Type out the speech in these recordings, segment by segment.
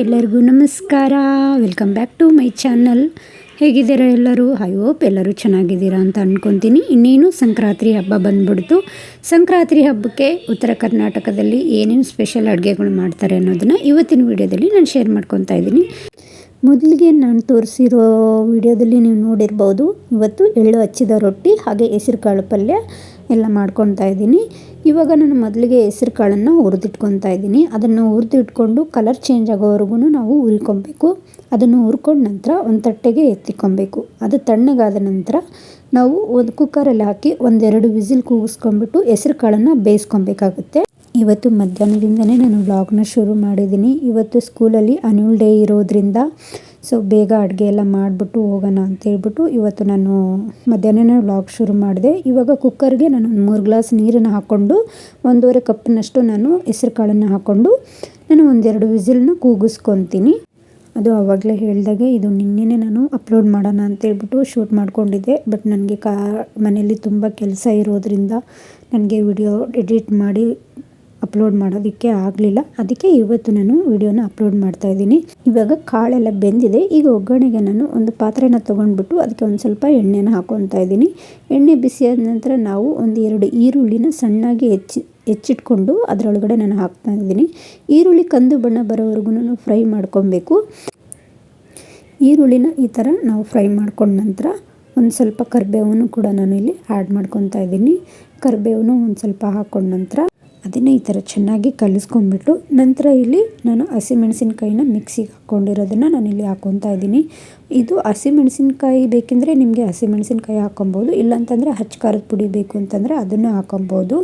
ಎಲ್ಲರಿಗೂ ನಮಸ್ಕಾರ. Welcome back to my channel ಹೇಗಿದ್ದೀರಾ ಎಲ್ಲರೂ? ಐ ಹೋಪ್ ಎಲ್ಲರೂ ಚೆನ್ನಾಗಿದ್ದೀರಾ ಅಂತ ಅಂದ್ಕೊತೀನಿ ಇನ್ನೇನು ಸಂಕ್ರಾಂತಿ ಹಬ್ಬ ಬಂದ್ಬಿಡ್ತು. ಸಂಕ್ರಾಂತಿ ಹಬ್ಬಕ್ಕೆ ಉತ್ತರ ಕರ್ನಾಟಕದಲ್ಲಿ ಏನೇನು ಸ್ಪೆಷಲ್ ಅಡುಗೆಗಳು ಮಾಡ್ತಾರೆ ಅನ್ನೋದನ್ನು ಇವತ್ತಿನ ವಿಡಿಯೋದಲ್ಲಿ ನಾನು ಶೇರ್ ಮಾಡ್ಕೊತಾ ಇದ್ದೀನಿ. ಮೊದಲಿಗೆ ನಾನು ತೋರಿಸಿರೋ ವಿಡಿಯೋದಲ್ಲಿ ನೀವು ನೋಡಿರ್ಬೋದು, ಇವತ್ತು ಎಳ್ಳು ಹಚ್ಚಿದ ರೊಟ್ಟಿ ಹಾಗೆ ಹೆಸರು ಕಾಳು ಪಲ್ಯ ಎಲ್ಲ ಮಾಡ್ಕೊತಾ ಇದ್ದೀನಿ. ಇವಾಗ ನಾನು ಮೊದಲಿಗೆ ಹೆಸರು ಕಾಳನ್ನು ಹುರಿದಿಟ್ಕೊತಾ ಇದ್ದೀನಿ. ಅದನ್ನು ಹುರಿದಿಟ್ಕೊಂಡು ಕಲರ್ ಚೇಂಜ್ ಆಗೋವರೆಗೂ ನಾವು ಹುರ್ಕೊಬೇಕು ಅದನ್ನು ಹುರ್ಕೊಂಡ ನಂತರ ಒಂದು ತಟ್ಟೆಗೆ ಎತ್ತಿಕೊಬೇಕು ಅದು ತಣ್ಣಗಾದ ನಂತರ ನಾವು ಒಂದು ಕುಕ್ಕರಲ್ಲಿ ಹಾಕಿ ಒಂದೆರಡು ವಿಸಿಲ್ ಕೂಗಿಸ್ಕೊಂಡ್ಬಿಟ್ಟು ಹೆಸರು ಕಾಳನ್ನು ಬೇಯಿಸ್ಕೊಬೇಕಾಗುತ್ತೆ ಇವತ್ತು ಮಧ್ಯಾಹ್ನದಿಂದನೇ ನಾನು ವ್ಲಾಗ್ನ ಶುರು ಮಾಡಿದ್ದೀನಿ. ಇವತ್ತು ಸ್ಕೂಲಲ್ಲಿ ಅನ್ಯೂಲ್ ಡೇ ಇರೋದ್ರಿಂದ ಸೊ ಬೇಗ ಅಡುಗೆ ಎಲ್ಲ ಮಾಡಿಬಿಟ್ಟು ಹೋಗೋಣ ಅಂತೇಳ್ಬಿಟ್ಟು ಇವತ್ತು ನಾನು ಮಧ್ಯಾಹ್ನನೇ ವ್ಲಾಗ್ ಶುರು ಮಾಡಿದೆ. ಇವಾಗ ಕುಕ್ಕರ್ಗೆ ನಾನು ಒಂದು ಮೂರು ಗ್ಲಾಸ್ ನೀರನ್ನು ಹಾಕ್ಕೊಂಡು ಒಂದೂವರೆ ಕಪ್ಪಿನಷ್ಟು ನಾನು ಹೆಸ್ರು ಕಾಳನ್ನು ಹಾಕ್ಕೊಂಡು ನಾನು ಒಂದೆರಡು ವಿಸಿಲ್ನ ಕೂಗಿಸ್ಕೊತೀನಿ. ಅದು ಆವಾಗಲೇ ಹೇಳಿದಾಗೆ ಇದು ನಿನ್ನೆನೇ ನಾನು ಅಪ್ಲೋಡ್ ಮಾಡೋಣ ಅಂತೇಳ್ಬಿಟ್ಟು ಶೂಟ್ ಮಾಡಿಕೊಂಡಿದ್ದೆ. ಬಟ್ ನನಗೆ ಕಾ ಮನೆಯಲ್ಲಿ ತುಂಬ ಕೆಲಸ ಇರೋದ್ರಿಂದ ನನಗೆ ವಿಡಿಯೋ ಎಡಿಟ್ ಮಾಡಿ ಅಪ್ಲೋಡ್ ಮಾಡೋದಕ್ಕೆ ಆಗಲಿಲ್ಲ. ಅದಕ್ಕೆ ಇವತ್ತು ನಾನು ವಿಡಿಯೋನ ಅಪ್ಲೋಡ್ ಮಾಡ್ತಾ ಇದ್ದೀನಿ. ಇವಾಗ ಕಾಳೆಲ್ಲ ಬೆಂದಿದೆ. ಈಗ ಒಗ್ಗರಣೆಗೆ ನಾನು ಒಂದು ಪಾತ್ರೆನ ತೊಗೊಂಡ್ಬಿಟ್ಟು ಅದಕ್ಕೆ ಒಂದು ಸ್ವಲ್ಪ ಎಣ್ಣೆನ ಹಾಕೊತಾ ಇದ್ದೀನಿ. ಎಣ್ಣೆ ಬಿಸಿಯಾದ ನಂತರ ನಾವು ಒಂದು ಎರಡು ಈರುಳ್ಳಿನ ಸಣ್ಣಾಗಿ ಹೆಚ್ಚಿ, ಹೆಚ್ಚಿಟ್ಕೊಂಡು ಅದರೊಳಗಡೆ ನಾನು ಹಾಕ್ತಾ ಇದ್ದೀನಿ. ಈರುಳ್ಳಿ ಕಂದು ಬಣ್ಣ ಬರೋವರೆಗೂ ಫ್ರೈ ಮಾಡ್ಕೊಬೇಕು. ಈರುಳ್ಳಿನ ಈ ಥರ ನಾವು ಫ್ರೈ ಮಾಡ್ಕೊಂಡ ನಂತರ ಒಂದು ಸ್ವಲ್ಪ ಕರಿಬೇವನ್ನು ಕೂಡ ನಾನು ಇಲ್ಲಿ ಆ್ಯಡ್ ಮಾಡ್ಕೊತಾ ಇದ್ದೀನಿ. ಕರಿಬೇವನ್ನು ಒಂದು ಸ್ವಲ್ಪ ಹಾಕೊಂಡ ನಂತರ ಅದನ್ನು ಈ ಥರ ಚೆನ್ನಾಗಿ ಕಲಿಸ್ಕೊಂಡ್ಬಿಟ್ಟು ನಂತರ ಇಲ್ಲಿ ನಾನು ಹಸಿಮೆಣಸಿನ್ಕಾಯಿನ ಮಿಕ್ಸಿಗೆ ಹಾಕ್ಕೊಂಡಿರೋದನ್ನು ನಾನು ಇಲ್ಲಿ ಹಾಕ್ಕೊತಾ ಇದ್ದೀನಿ. ಇದು ಹಸಿಮೆಣಸಿನ್ಕಾಯಿ ಬೇಕೆಂದರೆ ನಿಮಗೆ ಹಸಿಮೆಣಸಿನ್ಕಾಯಿ ಹಾಕೊಬೋದು ಇಲ್ಲಾಂತಂದರೆ ಹಚ್ಚ ಖಾರದ ಪುಡಿ ಬೇಕು ಅಂತಂದರೆ ಅದನ್ನು ಹಾಕೊಬೋದು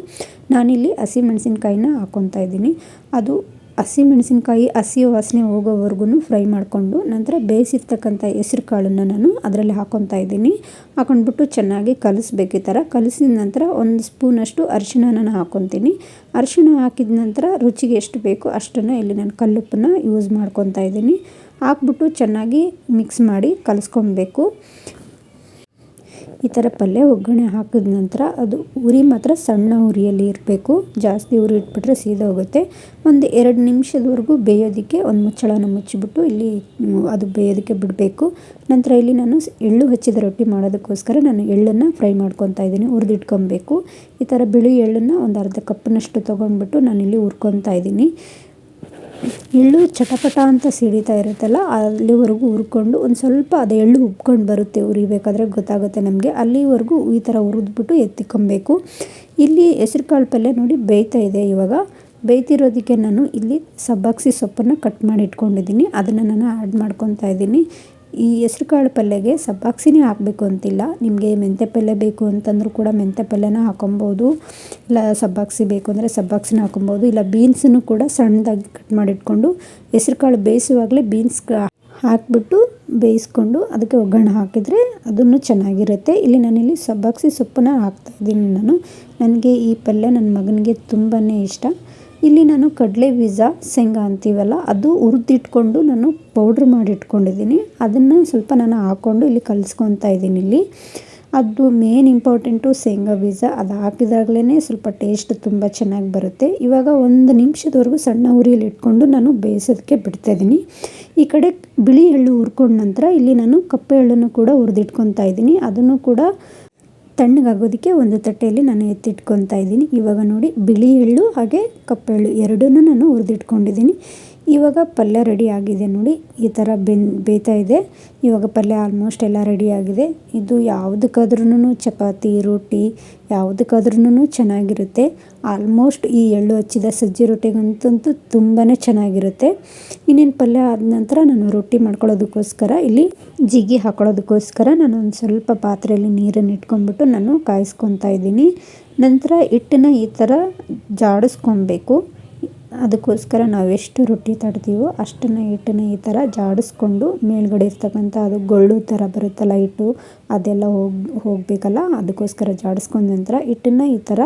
ನಾನಿಲ್ಲಿ ಹಸಿಮೆಣಸಿನ್ಕಾಯಿನ ಹಾಕ್ಕೊತಾ ಇದ್ದೀನಿ. ಅದು ಹಸಿಮೆಣಸಿನ್ಕಾಯಿ ಹಸಿ ವಾಸನೆ ಹೋಗೋವರೆಗೂ ಫ್ರೈ ಮಾಡಿಕೊಂಡು ನಂತರ ಬೇಯಿಸಿರ್ತಕ್ಕಂಥ ಹೆಸ್ರು ಕಾಳನ್ನು ನಾನು ಅದರಲ್ಲಿ ಹಾಕ್ಕೊತಾ ಇದ್ದೀನಿ. ಹಾಕೊಂಡ್ಬಿಟ್ಟು ಚೆನ್ನಾಗಿ ಕಲಿಸ್ಬೇಕು ಈ ಥರ. ಕಲಿಸಿದ ನಂತರ ಒಂದು ಸ್ಪೂನಷ್ಟು ಅರಿಶಿನ ನಾನು ಹಾಕ್ಕೊತೀನಿ ಅರಿಶಿನ ಹಾಕಿದ ನಂತರ ರುಚಿಗೆ ಎಷ್ಟು ಬೇಕೋ ಅಷ್ಟನ್ನು ಇಲ್ಲಿ ನಾನು ಕಲ್ಲುಪ್ಪನ್ನ ಯೂಸ್ ಮಾಡ್ಕೊತಾ ಇದ್ದೀನಿ. ಹಾಕ್ಬಿಟ್ಟು ಚೆನ್ನಾಗಿ ಮಿಕ್ಸ್ ಮಾಡಿ ಕಲಿಸ್ಕೊಬೇಕು. ಈ ಥರ ಪಲ್ಯ ಒಗ್ಗರಣೆ ಹಾಕಿದ ನಂತರ ಅದು ಉರಿ ಮಾತ್ರ ಸಣ್ಣ ಉರಿಯಲ್ಲಿ ಇರಬೇಕು. ಜಾಸ್ತಿ ಉರಿ ಇಟ್ಬಿಟ್ರೆ ಸೀದೋಗುತ್ತೆ ಒಂದು ಎರಡು ನಿಮಿಷದವರೆಗೂ ಬೇಯೋದಕ್ಕೆ ಒಂದು ಮುಚ್ಚಳನ ಮುಚ್ಚಿಬಿಟ್ಟು ಇಲ್ಲಿ ಅದು ಬೇಯೋದಕ್ಕೆ ಬಿಡಬೇಕು. ನಂತರ ಇಲ್ಲಿ ನಾನು ಎಳ್ಳು ಹಚ್ಚಿದ ರೊಟ್ಟಿ ಮಾಡೋದಕ್ಕೋಸ್ಕರ ನಾನು ಎಳ್ಳನ್ನು ಫ್ರೈ ಮಾಡ್ಕೊತಾ ಇದ್ದೀನಿ, ಹುರಿದಿಟ್ಕೊಬೇಕು. ಈ ಥರ ಬಿಳಿ ಎಳ್ಳನ್ನು ಒಂದು ಅರ್ಧ ಕಪ್ನಷ್ಟು ತೊಗೊಂಡ್ಬಿಟ್ಟು ನಾನಿಲ್ಲಿ ಹುರ್ಕೊತಾ ಇದ್ದೀನಿ. ಎಳ್ಳು ಚಟಪಟ ಅಂತ ಸಿಡಿತಾ ಇರುತ್ತಲ್ಲ, ಅಲ್ಲಿವರೆಗೂ ಹುರ್ಕೊಂಡು ಒಂದು ಸ್ವಲ್ಪ ಅದು ಎಳ್ಳು ಉಬ್ಕೊಂಡು ಬರುತ್ತೆ ಉರಿಬೇಕಾದ್ರೆ ಗೊತ್ತಾಗುತ್ತೆ ನಮಗೆ. ಅಲ್ಲಿವರೆಗೂ ಈ ಥರ ಹುರಿದ್ಬಿಟ್ಟು ಎತ್ತಿಕೊಬೇಕು. ಇಲ್ಲಿ ಹೆಸ್ರು ಕಾಳು ಪಲ್ಯ ನೋಡಿ ಬೇಯ್ತಾ ಇದೆ ಇವಾಗ. ಬೇಯ್ತಿರೋದಕ್ಕೆ ನಾನು ಇಲ್ಲಿ ಸಬ್ಬಾಕ್ಸಿ ಸೊಪ್ಪನ್ನು ಕಟ್ ಮಾಡಿ ಇಟ್ಕೊಂಡಿದ್ದೀನಿ. ಅದನ್ನು ನಾನು ಆ್ಯಡ್ ಮಾಡ್ಕೊತಾ ಇದ್ದೀನಿ. ಈ ಹೆಸ್ರು ಕಾಳು ಪಲ್ಯಗೆ ಸಬ್ಬಾಕ್ಸಿನೇ ಹಾಕಬೇಕು ಅಂತಿಲ್ಲ. ನಿಮಗೆ ಮೆಂತ್ಯ ಪಲ್ಯ ಬೇಕು ಅಂತಂದರೂ ಕೂಡ ಮೆಂತ್ಯ ಪಲ್ಯನ ಹಾಕೊಬೋದು. ಇಲ್ಲ ಸಬ್ಬಾಕ್ಸಿ ಬೇಕು ಅಂದರೆ ಸಬ್ಬಾಕ್ಸಿನ ಹಾಕೊಬೋದು. ಇಲ್ಲ ಬೀನ್ಸನ್ನು ಕೂಡ ಸಣ್ಣದಾಗಿ ಕಟ್ ಮಾಡಿಟ್ಕೊಂಡು ಹೆಸ್ರು ಕಾಳು ಬೇಯಿಸುವಾಗಲೇ ಬೀನ್ಸ್ ಹಾಕಿಬಿಟ್ಟು ಬೇಯಿಸ್ಕೊಂಡು ಅದಕ್ಕೆ ಒಗ್ಗರಣೆ ಹಾಕಿದರೆ ಅದನ್ನು ಚೆನ್ನಾಗಿರುತ್ತೆ. ಇಲ್ಲಿ ನಾನಿಲ್ಲಿ ಸಬ್ಬಾಕ್ಸಿ ಸೊಪ್ಪನ್ನ ಹಾಕ್ತಾಯಿದ್ದೀನಿ ನಾನು. ನನಗೆ ಈ ಪಲ್ಯ ನನ್ನ ಮಗನಿಗೆ ತುಂಬಾ ಇಷ್ಟ. ಇಲ್ಲಿ ನಾನು ಕಡಲೆ ಬೀಜ, ಶೇಂಗಾ ಅಂತೀವಲ್ಲ, ಅದು ಹುರಿದಿಟ್ಕೊಂಡು ನಾನು ಪೌಡ್ರ್ ಮಾಡಿಟ್ಕೊಂಡಿದ್ದೀನಿ. ಅದನ್ನು ಸ್ವಲ್ಪ ನಾನು ಹಾಕ್ಕೊಂಡು ಇಲ್ಲಿ ಕಲಿಸ್ಕೊತಾ ಇದ್ದೀನಿ ಇಲ್ಲಿ. ಅದು ಮೇನ್ ಇಂಪಾರ್ಟೆಂಟು ಶೇಂಗಾ ಬೀಜ, ಅದು ಹಾಕಿದಾಗಲೇ ಸ್ವಲ್ಪ ಟೇಸ್ಟ್ ತುಂಬ ಚೆನ್ನಾಗಿ ಬರುತ್ತೆ. ಇವಾಗ ಒಂದು ನಿಮಿಷದವರೆಗೂ ಸಣ್ಣ ಉರಿಯಲ್ಲಿ ಇಟ್ಕೊಂಡು ನಾನು ಬೇಯಿಸೋದಕ್ಕೆ ಬಿಡ್ತಾಯಿದ್ದೀನಿ ಈ ಕಡೆ ಬಿಳಿ ಎಳ್ಳು ಹುರ್ಕೊಂಡ ನಂತರ ಇಲ್ಲಿ ನಾನು ಕಪ್ಪೆ ಎಳ್ಳನ್ನು ಕೂಡ ಹುರಿದಿಟ್ಕೊತಾ ಇದ್ದೀನಿ. ಅದನ್ನು ಕೂಡ ತಣ್ಣಗಾಗೋದಕ್ಕೆ ಒಂದು ತಟ್ಟೆಯಲ್ಲಿ ನಾನು ಎತ್ತಿಟ್ಕೊತಾ ಇದ್ದೀನಿ. ಇವಾಗ ನೋಡಿ ಬಿಳಿ ಎಳ್ಳು ಹಾಗೆ ಕಪ್ಪೆಳ್ಳು ಎರಡನ್ನೂ ನಾನು ಹುರಿದಿಟ್ಕೊಂಡಿದ್ದೀನಿ. ಇವಾಗ ಪಲ್ಯ ರೆಡಿ ಆಗಿದೆ ನೋಡಿ, ಈ ಥರ ಬೆನ್, ಬೇಯ್ತಾ ಇದೆ. ಇವಾಗ ಪಲ್ಯ ಆಲ್ಮೋಸ್ಟ್ ಎಲ್ಲ ರೆಡಿ ಆಗಿದೆ. ಇದು ಯಾವುದಕ್ಕಾದ್ರೂ ಚಪಾತಿ, ರೊಟ್ಟಿ ಯಾವುದಕ್ಕಾದ್ರೂ ಚೆನ್ನಾಗಿರುತ್ತೆ. ಆಲ್ಮೋಸ್ಟ್ ಈ ಎಳ್ಳು ಹಚ್ಚಿದ ಸಜ್ಜಿ ರೊಟ್ಟಿಗಂತಂತೂ ತುಂಬಾ ಚೆನ್ನಾಗಿರುತ್ತೆ. ಇನ್ನೇನು ಪಲ್ಯ ಆದ ನಂತರ ನಾನು ರೊಟ್ಟಿ ಮಾಡ್ಕೊಳ್ಳೋದಕ್ಕೋಸ್ಕರ, ಇಲ್ಲಿ ಜಿಗಿ ಹಾಕೊಳ್ಳೋದಕ್ಕೋಸ್ಕರ ನಾನು ಒಂದು ಸ್ವಲ್ಪ ಪಾತ್ರೆಯಲ್ಲಿ ನೀರನ್ನು ಇಟ್ಕೊಂಡ್ಬಿಟ್ಟು ನಾನು ಕಾಯಿಸ್ಕೊತಾ ಇದ್ದೀನಿ. ನಂತರ ಹಿಟ್ಟನ್ನ ಈ ಥರ ಜಾಡಿಸ್ಕೊಬೇಕು. ಅದಕ್ಕೋಸ್ಕರ ನಾವು ಎಷ್ಟು ರೊಟ್ಟಿ ತಡ್ತೀವೋ ಅಷ್ಟನ್ನು ಹಿಟ್ಟನ್ನು ಈ ಥರ ಜಾಡಿಸ್ಕೊಂಡು ಮೇಲ್ಗಡೆ ಇರ್ತಕ್ಕಂಥ ಅದು ಗೊಳ್ಳು ಥರ ಬರುತ್ತಲ್ಲ ಹಿಟ್ಟು ಅದೆಲ್ಲ ಹೋಗಿ, ಹೋಗಬೇಕಲ್ಲ, ಅದಕ್ಕೋಸ್ಕರ ಜಾಡಿಸ್ಕೊಂಡ ನಂತರ ಹಿಟ್ಟನ್ನು ಈ ಥರ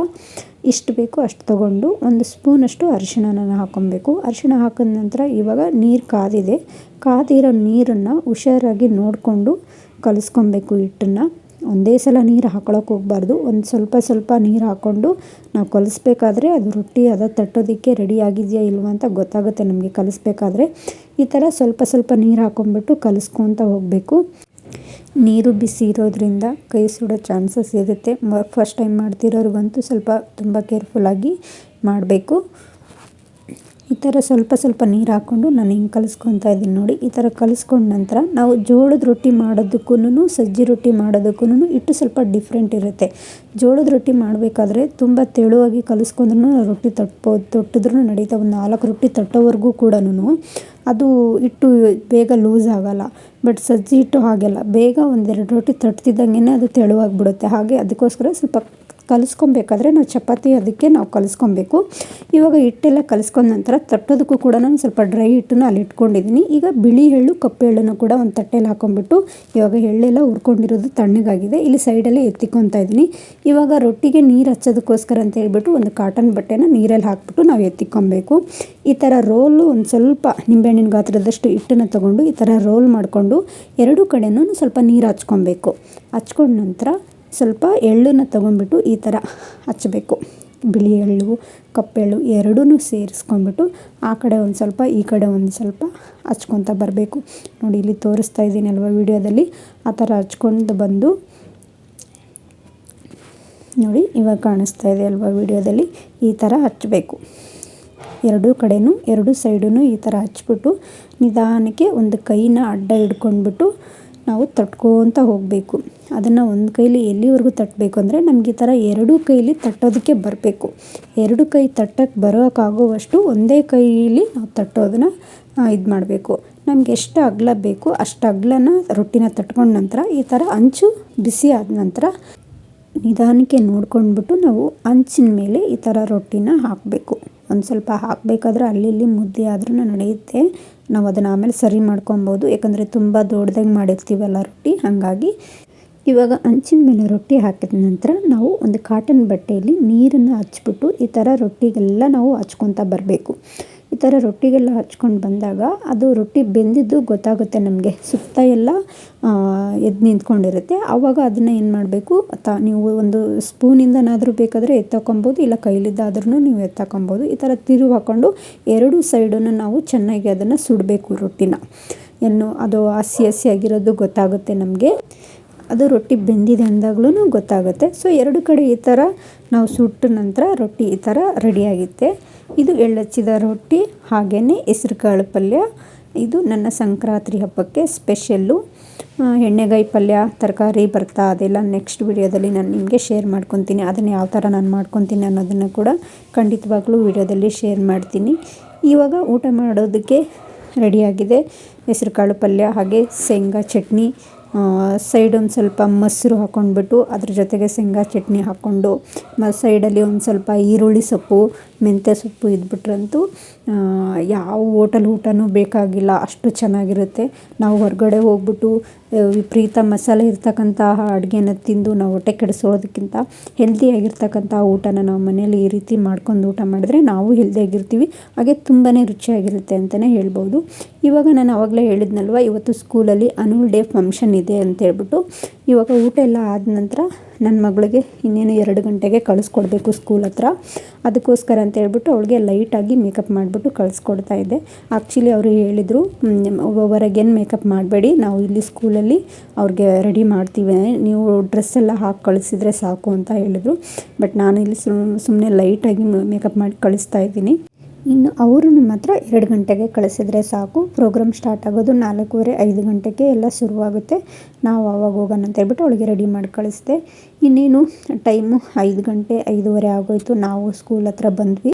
ಎಷ್ಟು ಬೇಕೋ ಅಷ್ಟು ತೊಗೊಂಡು ಒಂದು ಸ್ಪೂನಷ್ಟು ಅರಿಶಿಣನ ಹಾಕ್ಕೊಬೇಕು ಅರಿಶಿಣ ಹಾಕಿದ ನಂತರ ಇವಾಗ ನೀರು ಕಾದಿದೆ. ಕಾದಿರೋ ನೀರನ್ನು ಹುಷಾರಾಗಿ ನೋಡಿಕೊಂಡು ಕಲಿಸ್ಕೊಬೇಕು ಹಿಟ್ಟನ್ನು. ಒಂದೇ ಸಲ ನೀರು ಹಾಕೊಳಕ್ಕೆ ಹೋಗ್ಬಾರ್ದು. ಒಂದು ಸ್ವಲ್ಪ ಸ್ವಲ್ಪ ನೀರು ಹಾಕ್ಕೊಂಡು ನಾವು ಕಲಿಸ್ಬೇಕಾದ್ರೆ ಅದು ರೊಟ್ಟಿ ಅದು ತಟ್ಟೋದಕ್ಕೆ ರೆಡಿ ಆಗಿದೆಯಾ ಇಲ್ವ ಅಂತ ಗೊತ್ತಾಗುತ್ತೆ ನಮಗೆ ಕಲಿಸ್ಬೇಕಾದ್ರೆ. ಈ ಥರ ಸ್ವಲ್ಪ ಸ್ವಲ್ಪ ನೀರು ಹಾಕ್ಕೊಂಬಿಟ್ಟು ಕಲಿಸ್ಕೊತ ಹೋಗಬೇಕು. ನೀರು ಬಿಸಿ ಇರೋದ್ರಿಂದ ಕೈ ಸುಡೋ ಚಾನ್ಸಸ್ ಇರುತ್ತೆ. ಫಸ್ಟ್ ಟೈಮ್ ಮಾಡ್ತಿರೋರಿಗಂತೂ ಸ್ವಲ್ಪ ತುಂಬ ಕೇರ್ಫುಲ್ಲಾಗಿ ಮಾಡಬೇಕು. ಈ ಥರ ಸ್ವಲ್ಪ ಸ್ವಲ್ಪ ನೀರು ಹಾಕ್ಕೊಂಡು ನಾನು ಹಿಂಗೆ ಕಲಿಸ್ಕೊತಾ ಇದ್ದೀನಿ ನೋಡಿ. ಈ ಥರ ಕಲಿಸ್ಕೊಂಡ ನಂತರ ನಾವು ಜೋಳದ ರೊಟ್ಟಿ ಮಾಡೋದಕ್ಕೂ ಸಜ್ಜಿ ರೊಟ್ಟಿ ಮಾಡೋದಕ್ಕೂ ಹಿಟ್ಟು ಸ್ವಲ್ಪ ಡಿಫ್ರೆಂಟ್ ಇರುತ್ತೆ. ಜೋಳದ ರೊಟ್ಟಿ ಮಾಡಬೇಕಾದ್ರೆ ತುಂಬ ತೆಳುವಾಗಿ ಕಲಿಸ್ಕೊಂಡ್ರೂ ರೊಟ್ಟಿ ತಟ್ಬೋ ತೊಟ್ಟಿದ್ರೂ ನಡೀತಾ ಒಂದು ನಾಲ್ಕು ರೊಟ್ಟಿ ತಟ್ಟೋವರೆಗೂ ಕೂಡ ಅದು ಹಿಟ್ಟು ಬೇಗ ಲೂಸ್ ಆಗೋಲ್ಲ. ಬಟ್ ಸಜ್ಜಿ ಹಿಟ್ಟು ಹಾಗೆಲ್ಲ, ಬೇಗ ಒಂದೆರಡು ರೊಟ್ಟಿ ತಟ್ತಿದ್ದಂಗೆ ಅದು ತೆಳುವಾಗಿಬಿಡುತ್ತೆ. ಹಾಗೆ ಅದಕ್ಕೋಸ್ಕರ ಸ್ವಲ್ಪ ಕಲಿಸ್ಕೊಬೇಕಾದ್ರೆ ನಾವು ಚಪಾತಿ ಅದಕ್ಕೆ ನಾವು ಕಲಿಸ್ಕೊಬೇಕು. ಇವಾಗ ಹಿಟ್ಟೆಲ್ಲ ಕಲಿಸ್ಕೊಂಡ ನಂತರ ತಟ್ಟೋದಕ್ಕೂ ಕೂಡ ನಾನು ಸ್ವಲ್ಪ ಡ್ರೈ ಹಿಟ್ಟನ್ನು ಅಲ್ಲಿ ಇಟ್ಕೊಂಡಿದ್ದೀನಿ. ಈಗ ಬಿಳಿ ಎಳ್ಳು, ಕಪ್ಪು ಎಳ್ಳನ್ನು ಕೂಡ ಒಂದು ತಟ್ಟೆಲಿ ಹಾಕೊಂಡ್ಬಿಟ್ಟು ಇವಾಗ ಎಳ್ಳೆಲ್ಲ ಹುರ್ಕೊಂಡಿರೋದು ತಣ್ಣಗಾಗಿದೆ. ಇಲ್ಲಿ ಸೈಡಲ್ಲೇ ಎತ್ತಿಕೊತಾ ಇದ್ದೀನಿ. ಇವಾಗ ರೊಟ್ಟಿಗೆ ನೀರು ಹಚ್ಚೋದಕ್ಕೋಸ್ಕರ ಅಂತ ಹೇಳ್ಬಿಟ್ಟು ಒಂದು ಕಾಟನ್ ಬಟ್ಟೆನ ನೀರಲ್ಲಿ ಹಾಕ್ಬಿಟ್ಟು ನಾವು ಎತ್ತಿಕೊಬೇಕು. ಈ ಥರ ರೋಲು ಒಂದು ಸ್ವಲ್ಪ ನಿಂಬೆಹಣ್ಣಿನ ಗಾತ್ರದಷ್ಟು ಹಿಟ್ಟನ್ನು ತೊಗೊಂಡು ಈ ಥರ ರೋಲ್ ಮಾಡಿಕೊಂಡು ಎರಡೂ ಕಡೆಯೂ ಸ್ವಲ್ಪ ನೀರು ಹಚ್ಕೊಬೇಕು. ಹಚ್ಕೊಂಡ ನಂತರ ಸ್ವಲ್ಪ ಎಳ್ಳನ್ನು ತೊಗೊಂಡ್ಬಿಟ್ಟು ಈ ಥರ ಹಚ್ಚಬೇಕು. ಬಿಳಿ ಎಳ್ಳು, ಕಪ್ಪೆಳ್ಳು ಎರಡೂ ಸೇರಿಸ್ಕೊಂಡ್ಬಿಟ್ಟು ಆ ಕಡೆ ಒಂದು ಸ್ವಲ್ಪ, ಈ ಕಡೆ ಒಂದು ಸ್ವಲ್ಪ ಹಚ್ಕೊತ ಬರಬೇಕು. ನೋಡಿ, ಇಲ್ಲಿ ತೋರಿಸ್ತಾ ಇದ್ದೀನಿ ಅಲ್ವಾ ವೀಡಿಯೋದಲ್ಲಿ? ಆ ಥರ ಹಚ್ಕೊಂಡು ಬಂದು ನೋಡಿ, ಇವಾಗ ಕಾಣಿಸ್ತಾ ಇದೆ ಅಲ್ವಾ ವೀಡಿಯೋದಲ್ಲಿ? ಈ ಥರ ಹಚ್ಚಬೇಕು. ಎರಡೂ ಕಡೆಯೂ ಎರಡೂ ಸೈಡೂ ಈ ಥರ ಹಚ್ಬಿಟ್ಟು ನಿಧಾನಕ್ಕೆ ಒಂದು ಕೈನ ಅಡ್ಡ ಹಿಡ್ಕೊಂಡ್ಬಿಟ್ಟು ನಾವು ತಟ್ಕೊತ ಹೋಗಬೇಕು. ಅದನ್ನು ಒಂದು ಕೈಲಿ ಎಲ್ಲಿವರೆಗೂ ತಟ್ಟಬೇಕು ಅಂದರೆ ನಮ್ಗೆ ಈ ಥರ ಎರಡೂ ಕೈಲಿ ತಟ್ಟೋದಕ್ಕೆ ಬರಬೇಕು. ಎರಡು ಕೈ ತಟ್ಟಕ್ಕೆ ಬರೋಕ್ಕಾಗುವಷ್ಟು ಒಂದೇ ಕೈಯಲ್ಲಿ ನಾವು ತಟ್ಟೋದನ್ನ ಇದು ಮಾಡಬೇಕು. ನಮ್ಗೆ ಎಷ್ಟು ಅಗಲ ಬೇಕು ಅಷ್ಟು ಅಗಲನ ರೊಟ್ಟಿನ ತಟ್ಕೊಂಡ ನಂತರ ಈ ಥರ ಅಂಚು ಬಿಸಿ ಆದ ನಂತರ ನಿಧಾನಕ್ಕೆ ನೋಡ್ಕೊಂಡ್ಬಿಟ್ಟು ನಾವು ಅಂಚಿನ ಮೇಲೆ ಈ ಥರ ರೊಟ್ಟಿನ ಹಾಕಬೇಕು. ಒಂದು ಸ್ವಲ್ಪ ಹಾಕಬೇಕಾದ್ರೆ ಅಲ್ಲಿ ಇಲ್ಲಿ ಮುದ್ದೆ ಆದ್ರೂ ನಡೆಯುತ್ತೆ. ನಾವು ಅದನ್ನು ಆಮೇಲೆ ಸರಿ ಮಾಡ್ಕೊಬೋದು. ಯಾಕಂದರೆ ತುಂಬ ದೊಡ್ಡದಾಗಿ ಮಾಡಿರ್ತೀವಲ್ಲ ರೊಟ್ಟಿ. ಹಾಗಾಗಿ ಇವಾಗ ಹಂಚಿನ ಮೇಲೆ ರೊಟ್ಟಿ ಹಾಕಿದ ನಂತರ ನಾವು ಒಂದು ಕಾಟನ್ ಬಟ್ಟೆಯಲ್ಲಿ ನೀರನ್ನು ಹಚ್ಬಿಟ್ಟು ಈ ಥರ ರೊಟ್ಟಿಗೆಲ್ಲ ನಾವು ಹಚ್ಕೊತಾ ಬರಬೇಕು. ಈ ಥರ ರೊಟ್ಟಿಗೆಲ್ಲ ಹಚ್ಕೊಂಡು ಬಂದಾಗ ಅದು ರೊಟ್ಟಿ ಬೆಂದಿದ್ದು ಗೊತ್ತಾಗುತ್ತೆ ನಮಗೆ. ಸುತ್ತ ಎಲ್ಲ ಎದ್ದು ನಿಂತ್ಕೊಂಡಿರುತ್ತೆ. ಆವಾಗ ಅದನ್ನು ಏನು ಮಾಡಬೇಕು? ತ, ನೀವು ಒಂದು ಸ್ಪೂನಿಂದನಾದರೂ ಬೇಕಾದರೆ ಎತ್ತಾಕೊಬೋದು, ಇಲ್ಲ ಕೈಲಿದ್ದಾದ್ರೂ ನೀವು ಎತ್ತಾಕೊಬೋದು. ಈ ಥರ ತಿರುವು ಹಾಕ್ಕೊಂಡು ಎರಡು ಸೈಡನ್ನು ನಾವು ಚೆನ್ನಾಗಿ ಅದನ್ನು ಸುಡಬೇಕು ರೊಟ್ಟಿನ. ಏನು ಅದು ಹಸಿ ಹಸಿಯಾಗಿರೋದು ಗೊತ್ತಾಗುತ್ತೆ ನಮಗೆ. ಅದು ರೊಟ್ಟಿ ಬೆಂದಿದೆ ಅಂದಾಗ್ಲೂ ಗೊತ್ತಾಗುತ್ತೆ. ಸೊ ಎರಡು ಕಡೆ ಈ ಥರ ನಾವು ಸುಟ್ಟ ನಂತರ ರೊಟ್ಟಿ ಈ ಥರ ರೆಡಿಯಾಗುತ್ತೆ ಇದು ಎಳ್ಳಚ್ಚಿದ ರೊಟ್ಟಿ ಹಾಗೆಯೇ ಹೆಸ್ರು ಕಾಳು ಪಲ್ಯ. ಇದು ನನ್ನ ಸಂಕ್ರಾಂತಿ ಹಬ್ಬಕ್ಕೆ ಸ್ಪೆಷಲ್ಲು. ಎಣ್ಣೆಗಾಯಿ ಪಲ್ಯ, ತರಕಾರಿ ಬರ್ತಾ, ಅದೆಲ್ಲ ನೆಕ್ಸ್ಟ್ ವಿಡಿಯೋದಲ್ಲಿ ನಾನು ನಿಮಗೆ ಶೇರ್ ಮಾಡ್ಕೊತೀನಿ. ಅದನ್ನು ಯಾವ ಥರ ನಾನು ಮಾಡ್ಕೊತೀನಿ ಅನ್ನೋದನ್ನು ಕೂಡ ಖಂಡಿತವಾಗ್ಲೂ ವಿಡಿಯೋದಲ್ಲಿ ಶೇರ್ ಮಾಡ್ತೀನಿ. ಇವಾಗ ಊಟ ಮಾಡೋದಕ್ಕೆ ರೆಡಿಯಾಗಿದೆ ಹೆಸ್ರು ಕಾಳು ಪಲ್ಯ, ಹಾಗೆ ಶೇಂಗಾ ಚಟ್ನಿ ಸೈಡ್ ಒಂದು ಸ್ವಲ್ಪ ಮೊಸರು ಹಾಕ್ಕೊಂಡ್ಬಿಟ್ಟು ಅದ್ರ ಜೊತೆಗೆ ಶೇಂಗಾ ಚಟ್ನಿ ಹಾಕ್ಕೊಂಡು ಸೈಡಲ್ಲಿ ಒಂದು ಸ್ವಲ್ಪ ಈರುಳ್ಳಿ ಸೊಪ್ಪು, ಮೆಂತ್ಯ ಸೊಪ್ಪು ಇದ್ಬಿಟ್ರಂತೂ ಯಾವ ಹೋಟೆಲ್ ಊಟನೂ ಬೇಕಾಗಿಲ್ಲ. ಅಷ್ಟು ಚೆನ್ನಾಗಿರುತ್ತೆ. ನಾವು ಹೊರಗಡೆ ಹೋಗ್ಬಿಟ್ಟು ವಿಪರೀತ ಮಸಾಲೆ ಇರ್ತಕ್ಕಂತಹ ಅಡುಗೆನ ತಿಂದು ನಾವು ಹೊಟ್ಟೆ ಕೆಡಿಸೋದಕ್ಕಿಂತ ಹೆಲ್ದಿಯಾಗಿರ್ತಕ್ಕಂಥ ಊಟನ ನಾವು ಮನೇಲಿ ಈ ರೀತಿ ಮಾಡ್ಕೊಂಡು ಊಟ ಮಾಡಿದ್ರೆ ನಾವು ಹೆಲ್ದಿಯಾಗಿರ್ತೀವಿ ಹಾಗೆ ತುಂಬಾ ರುಚಿಯಾಗಿರುತ್ತೆ ಅಂತಲೇ ಹೇಳ್ಬೋದು. ಇವಾಗ ನಾನು ಆವಾಗಲೇ ಹೇಳಿದ್ನಲ್ವ, ಇವತ್ತು ಸ್ಕೂಲಲ್ಲಿ ಅನುಲ್ ಡೇ ಫಂಕ್ಷನ್ ಇದೆ ಅಂತೇಳ್ಬಿಟ್ಟು ಇವಾಗ ಊಟ ಎಲ್ಲ ಆದ ನಂತರ ನನ್ನ ಮಗಳಿಗೆ ಇನ್ನೇನು ಎರಡು ಗಂಟೆಗೆ ಕಳಿಸ್ಕೊಡ್ಬೇಕು ಸ್ಕೂಲ್ ಹತ್ರ. ಅದಕ್ಕೋಸ್ಕರ ಅಂತ ಹೇಳ್ಬಿಟ್ಟು ಅವಳಿಗೆ ಲೈಟಾಗಿ ಮೇಕಪ್ ಮಾಡಿಬಿಟ್ಟು ಕಳಿಸ್ಕೊಡ್ತಾ ಇದ್ದೆ. ಆ್ಯಕ್ಚುಲಿ ಅವರು ಹೇಳಿದರು ಹೊರಗೇನು ಮೇಕಪ್ ಮಾಡಬೇಡಿ, ನಾವು ಇಲ್ಲಿ ಸ್ಕೂಲಲ್ಲಿ ಅವ್ರಿಗೆ ರೆಡಿ ಮಾಡ್ತೀವಿ. ನೀವು ಡ್ರೆಸ್ ಎಲ್ಲ ಹಾಕಿ ಕಳಿಸಿದ್ರೆ ಸಾಕು ಅಂತ ಹೇಳಿದರು. ಬಟ್ ನಾನು ಇಲ್ಲಿ ಸುಮ್ಮನೆ ಲೈಟಾಗಿ ಮೇಕಪ್ ಮಾಡಿ ಕಳಿಸ್ತಾ ಇದ್ದೀನಿ. ಇನ್ನು ಅವ್ರನ್ನು ಮಾತ್ರ ಎರಡು ಗಂಟೆಗೆ ಕಳಿಸಿದ್ರೆ ಸಾಕು. ಪ್ರೋಗ್ರಾಮ್ ಸ್ಟಾರ್ಟ್ ಆಗೋದು ನಾಲ್ಕೂವರೆ ಐದು ಗಂಟೆಗೆ ಎಲ್ಲ ಶುರುವಾಗುತ್ತೆ. ನಾವು ಆವಾಗ ಹೋಗೋಣ ಅಂತ ಹೇಳ್ಬಿಟ್ಟು ಅವಳಿಗೆ ರೆಡಿ ಮಾಡಿ ಕಳಿಸಿದೆ. ಇನ್ನೇನು ಟೈಮು ಐದು ಗಂಟೆ ಐದೂವರೆ ಆಗೋಯ್ತು. ನಾವು ಸ್ಕೂಲ್ ಹತ್ರ ಬಂದ್ವಿ.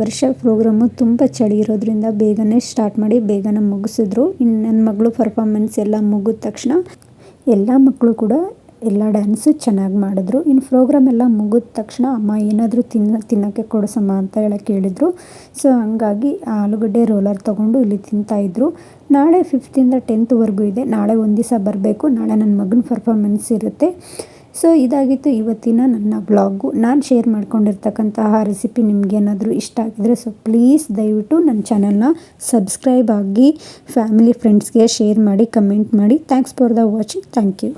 ವರ್ಷ ಪ್ರೋಗ್ರಾಮು ತುಂಬ ಚಳಿ ಇರೋದ್ರಿಂದ ಬೇಗನೆ ಸ್ಟಾರ್ಟ್ ಮಾಡಿ ಬೇಗನೆ ಮುಗಿಸಿದ್ರು. ಇನ್ನು ನನ್ನ ಮಗಳು ಪರ್ಫಾರ್ಮೆನ್ಸ್ ಎಲ್ಲ ಮುಗಿದ ತಕ್ಷಣ ಎಲ್ಲ ಮಕ್ಕಳು ಕೂಡ ಎಲ್ಲ ಡ್ಯಾನ್ಸು ಚೆನ್ನಾಗಿ ಮಾಡಿದ್ರು. ಇನ್ನು ಪ್ರೋಗ್ರಾಮ್ ಎಲ್ಲ ಮುಗಿದ ತಕ್ಷಣ ಅಮ್ಮ ಏನಾದರೂ ತಿನ್ನ ತಿನ್ನೋಕ್ಕೆ ಕೊಡಿಸಮ್ಮ ಅಂತ ಹೇಳಿ ಕೇಳಿದರು. ಸೊ ಹಂಗಾಗಿ ಆಲೂಗಡ್ಡೆ ರೋಲರ್ ತೊಗೊಂಡು ಇಲ್ಲಿ ತಿಂತಾಯಿದ್ರು ನಾಳೆ ಫಿಫ್ತಿಂದ ಟೆಂತ್ವರೆಗೂ ಇದೆ. ನಾಳೆ ಒಂದು ದಿವಸ ಬರಬೇಕು. ನಾಳೆ ನನ್ನ ಮಗನ ಪರ್ಫಾರ್ಮೆನ್ಸ್ ಇರುತ್ತೆ. ಸೊ ಇದಾಗಿತ್ತು ಇವತ್ತಿನ ನನ್ನ ಬ್ಲಾಗು. ನಾನು ಶೇರ್ ಮಾಡ್ಕೊಂಡಿರ್ತಕ್ಕಂತಹ ರೆಸಿಪಿ ನಿಮಗೇನಾದರೂ ಇಷ್ಟ ಆಗಿದರೆ ಸೊ ಪ್ಲೀಸ್ ದಯವಿಟ್ಟು ನನ್ನ ಚಾನಲ್ನ ಸಬ್ಸ್ಕ್ರೈಬ್ ಆಗಿ ಫ್ಯಾಮಿಲಿ ಫ್ರೆಂಡ್ಸ್ಗೆ ಶೇರ್ ಮಾಡಿ, ಕಮೆಂಟ್ ಮಾಡಿ. Thanks for the watching. Thank you.